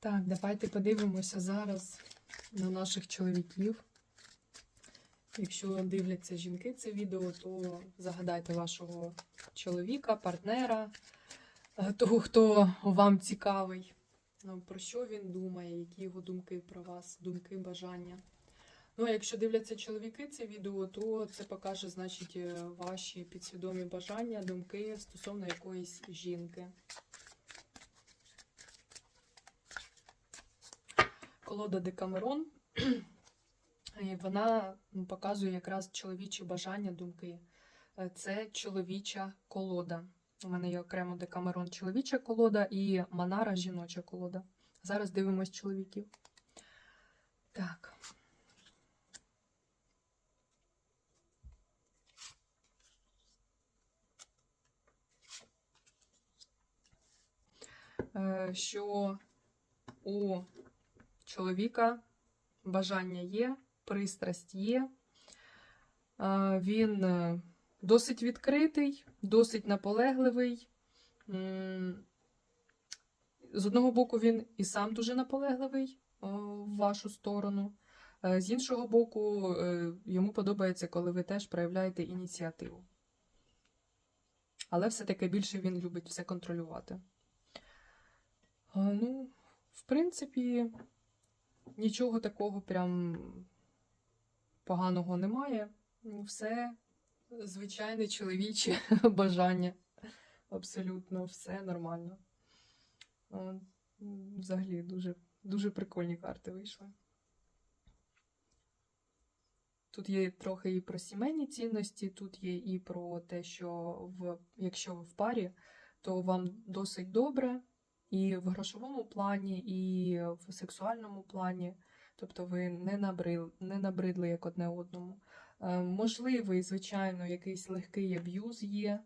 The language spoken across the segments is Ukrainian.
Так, давайте подивимося зараз на наших чоловіків. Якщо дивляться жінки це відео, то загадайте вашого чоловіка, партнера, е, того, хто вам цікавий. Ну, Про що він думає, які його думки про вас, думки, бажання. Ну, а якщо дивляться чоловіки це відео, то це покаже, значить, е, ваші підсвідомі бажання, думки стосовно якоїсь жінки. Колода Декамерон. І вона показує якраз чоловічі бажання, думки. Е, Це чоловіча колода. У мене є окремо Декамерон чоловіча колода і Манара жіноча колода. Зараз дивимось чоловіків. Так. Е, Що у чоловіка бажання є, пристрасть є. Е, Він е, досить відкритий, досить наполегливий. З одного боку, він і сам дуже наполегливий е, в вашу сторону. З іншого боку, йому подобається, коли ви теж проявляєте ініціативу. Але все-таки більше він любить все контролювати. Ну, в принципі, нічого такого прям поганого немає. Ну, Все звичайне чоловіче бажання. Абсолютно все нормально. Взагалі дуже, дуже прикольні карти вийшли. Тут є трохи і про сімейні цінності, тут є і про те, що в, якщо ви в парі, то вам досить добре і в грошовому плані, і в сексуальному плані. Тобто ви не набрили, не набридли як одне одному. Е, можливий, звичайно, якийсь легкий аб'юз є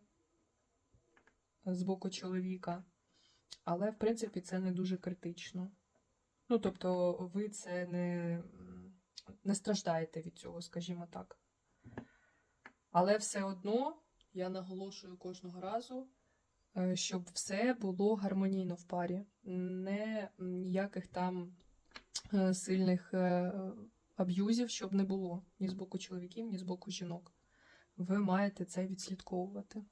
з боку чоловіка, але в принципі це не дуже критично. Ну, тобто, ви це не, не страждаєте від цього, скажімо так. Але все одно я наголошую кожного разу, щоб все було гармонійно в парі, не ніяких там е, сильних е, аб'юзів, щоб не було ні з боку чоловіків, ні з боку жінок. Ви маєте це відслідковувати.